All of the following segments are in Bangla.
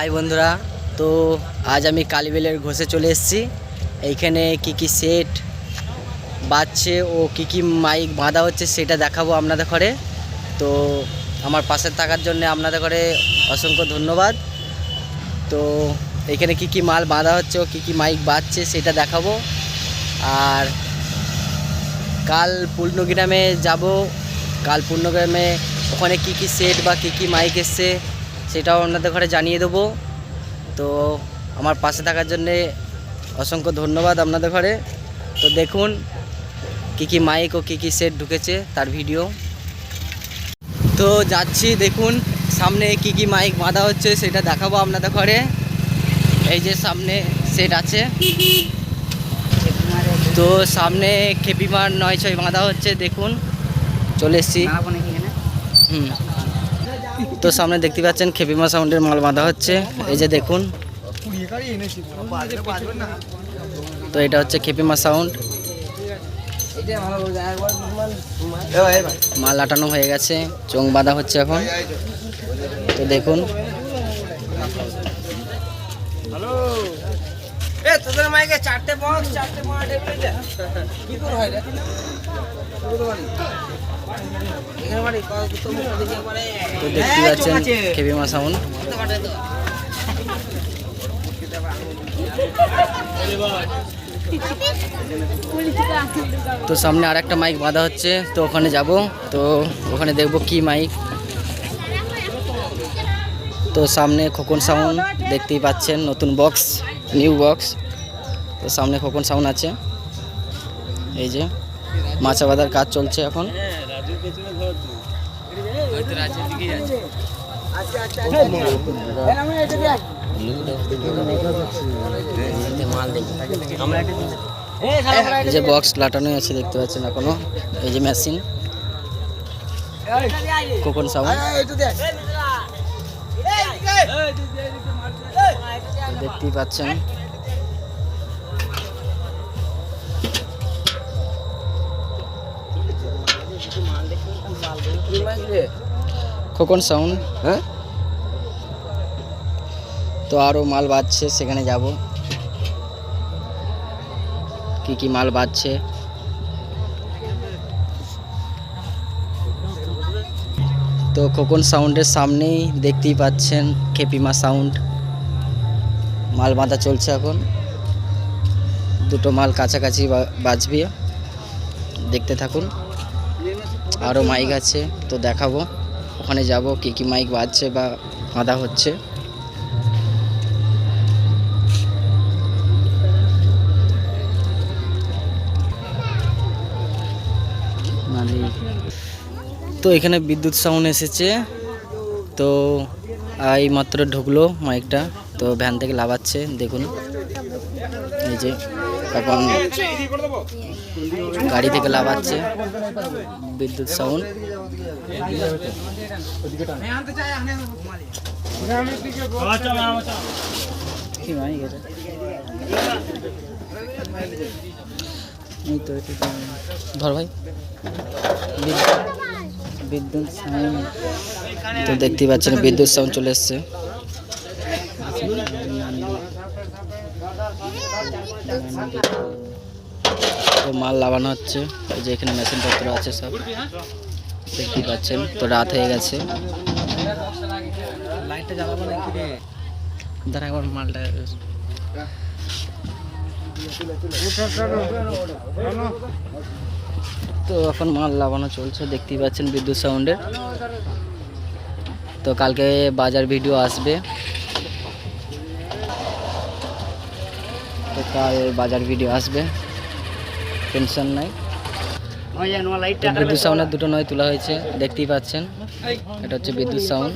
হাই বন্ধুরা, তো আজ আমি কালীবেলের ঘষে চলে এসেছি। এইখানে কি কি সেট বাজছে ও কি কি মাইক বাঁধা হচ্ছে সেটা দেখাবো আপনাদের ঘরে। তো আমার পাশে থাকার জন্য আপনাদের ঘরে অসংখ্য ধন্যবাদ। তো এখানে কি কি মাল বাঁধা হচ্ছে ও কী কী মাইক বাজছে সেটা দেখাবো। আর কাল পূর্ণগ্রামে যাব। কাল পূর্ণগ্রামে ওখানে কি কি সেট বা কি কি মাইক এসছে সেটাও আপনাদের ঘরে জানিয়ে দেবো। তো আমার পাশে থাকার জন্যে অসংখ্য ধন্যবাদ আপনাদের ঘরে। তো দেখুন কি কি মাইক ও কি কি সেট ঢুকেছে তার ভিডিও তো যাচ্ছি দেখুন সামনে কি কি মাইক বাঁধা হচ্ছে সেটা দেখাবো আপনাদের ঘরে। এই যে সামনে সেট আছে। তো সামনে খেপিমার নয় ছয় বাঁধা হচ্ছে দেখুন। চলে এসছি। হুম। তো সামনে দেখতে পাচ্ছেন খেপিমা সাউন্ডের মাল বাঁধা হচ্ছে। এই যে দেখুন। তো এটা হচ্ছে খেপিমা সাউন্ড। মাল আটানো হয়ে গেছে, চোং বাঁধা হচ্ছে এখন। তো দেখুন। এ তোদের মাইকে চারটে বক্স চারটে বড় টেবিল কি করে হয় রে? তো দেখতে পাচ্ছেন খেপিমা সাউন্ড তো। সামনে আর একটা মাইক বাঁধা হচ্ছে তো ওখানে যাব। তো ওখানে দেখব কি মাইক। তো সামনে খোকন সাউন্ড দেখতেই পাচ্ছেন নতুন বক্স। New box. তো সামনে খোকন সাউন্ড আছে। এই যে মাছা বাঁধার কাজ চলছে এখন। যে বক্স লাটানোই আছে, দেখতে পাচ্ছেন এখনও। এই যে মেশিন। Cocoon sound. দেখতেই পাচ্ছেন। খোকন সাউন্ড হ্যাঁ? তো আরও মাল বাজছে, সেখানে যাব। কি কি মাল বাজছে? তো খোকন সাউন্ডের সামনেই দেখতেই পাচ্ছেন, খেপিমা সাউন্ড মাল বাঁধা চলছে এখন। দুটো মাল কাছাকাছি বাজবে দেখতে থাকুন। আরও মাইক আছে, তো দেখাবো। ওখানে যাব, কি কি মাইক বাজছে বা বাঁধা হচ্ছে। তো এখানে বিদ্যুৎ সাউন্ড এসেছে। তো এই মাত্র ঢুকলো মাইকটা। তো ভ্যান থেকে লাভাচ্ছে দেখুন। এই যে, এখন গাড়ি থেকে লাভাচ্ছে বিদ্যুৎ সাউন্ড ধর ভাই। বিদ্যুৎ বিদ্যুৎ সাউন্ড তো দেখতেই পাচ্ছেন বিদ্যুৎ সাউন্ড চলে এসছে। তো মাল লাগানো হচ্ছে। এই যে এখানে মেশিন পত্র আছে সব। দেখতেই পাচ্ছেন তো রাত হয়ে গেছে। লাইটটা জ্বালাবো নাকি রে? দাঁড়া একবার মালটা তো এখন মাল লাগানো চলছে দেখতেই পাচ্ছেন বিদ্যুৎ সাউন্ডের। তো কালকে বাজার ভিডিও আসবে। তো কাল বাজার ভিডিও আসবে। টেনশন নাই তো বিদ্যুৎ সাউন্ডের দুটো নয় তোলা হয়েছে দেখতেই পাচ্ছেন। এটা হচ্ছে বিদ্যুৎ সাউন্ড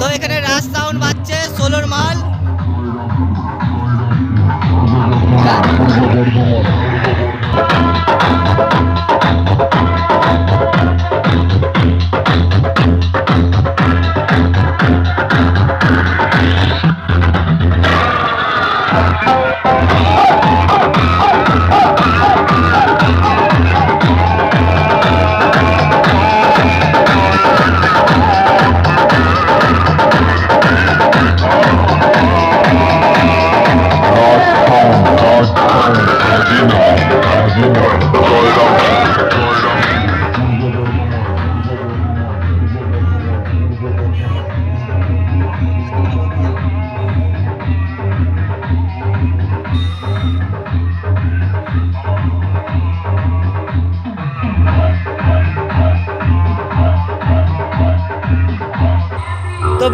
তো এখানে রাজ সাউন্ড বাজছে ষোলোর মাল।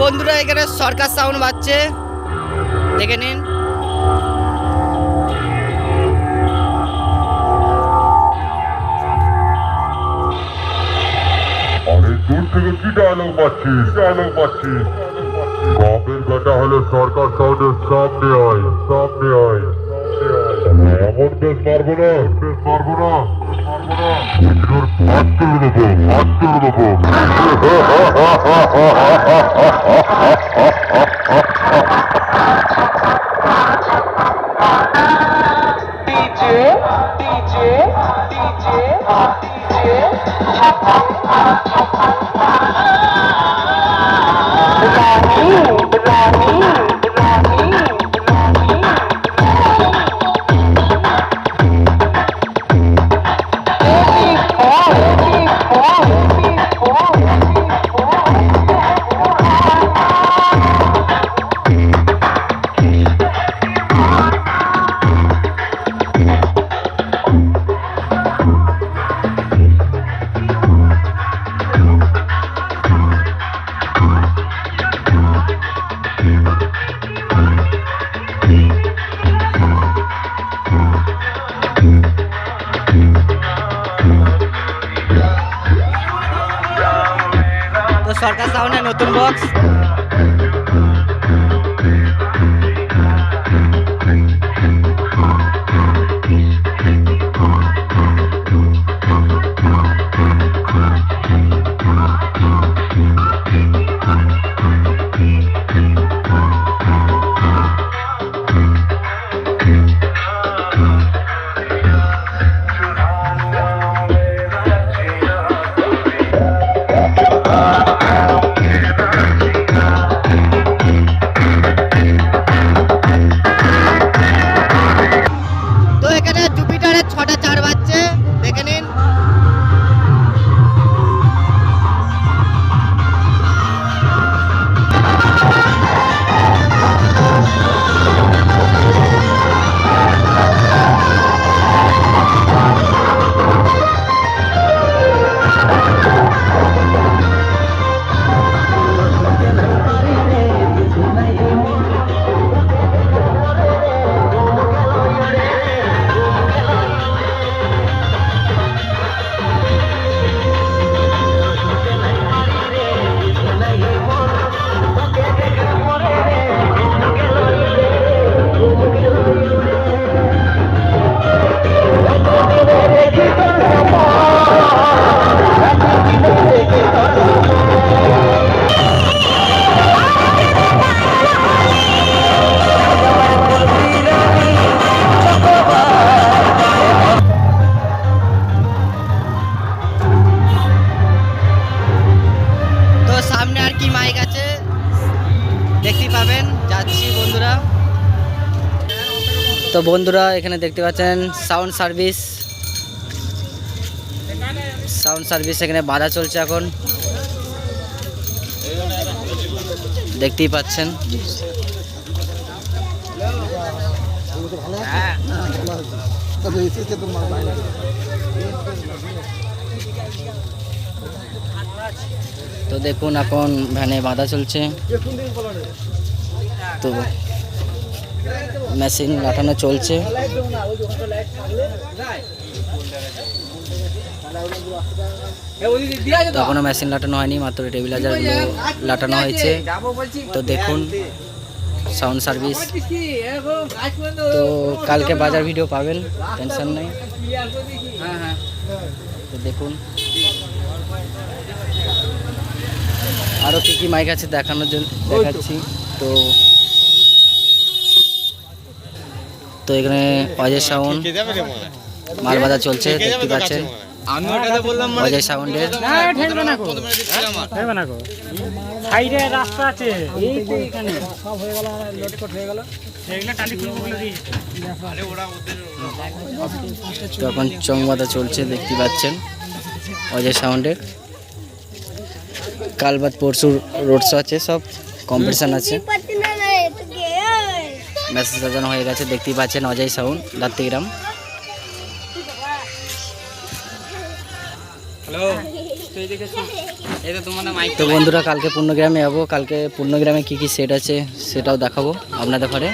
বন্ধুরা এখানে সরকার সাউন্ড বাজছে। দেখে নিন। আরে দূর থেকে কি ডায়লগ পাচ্ছিস ডায়লগ পাচ্ছিস বাপের বেটা হলো সরকার সাউন্ডের সামনে আয় সামনে আয় এমন বেশ পারব না। বেশ পারব না। পারব না। তোর হাত তুলে দেবো হাত দেবো তো সরকার সাউন্ডের নতুন বক্স চার বাজছে। দেখে নিন। তো বন্ধুরা, এখানে দেখতে পাচ্ছেন সাউন্ড সার্ভিস সাউন্ড সার্ভিস এখানে বাধা চলছে এখন। দেখতেই পাচ্ছেন। তো দেখুন, এখন ভ্যানে বাধা চলছে। তো মেশিন লাটানো চলছে। তো এখনও মেশিন লাটানো হয়নি, মাত্র টেবিলাইজারগুলো লাটানো হয়েছে। তো দেখুন সাউন্ড সার্ভিস তো কালকে বাজার ভিডিও পাবেন টেনশন নেই। তো দেখুন। আরও কী কী মাইক আছে দেখানোর জন্য দেখাচ্ছি। তো তো এখানে অজয় সাউন্ড মাল বাজার চলছে, দেখতে পাচ্ছেন। অজয় সাউন্ডের। সাইডে রাস্তা আছে এই চলছে, দেখতে পাচ্ছেন অজয় সাউন্ডের। কাল বাদ পরশু রোড শো আছে, সব কম্পিটিশান আছে। মেসেজ সাজানো হয়ে গেছে দেখতেই পাচ্ছেন অজয় সাউন দাত্তিগ্রাম তো বন্ধুরা কালকে পূর্ণগ্রামে যাব। কালকে পূর্ণগ্রামে কী কী সেট আছে সেটাও দেখাবো আপনাদের ঘরে।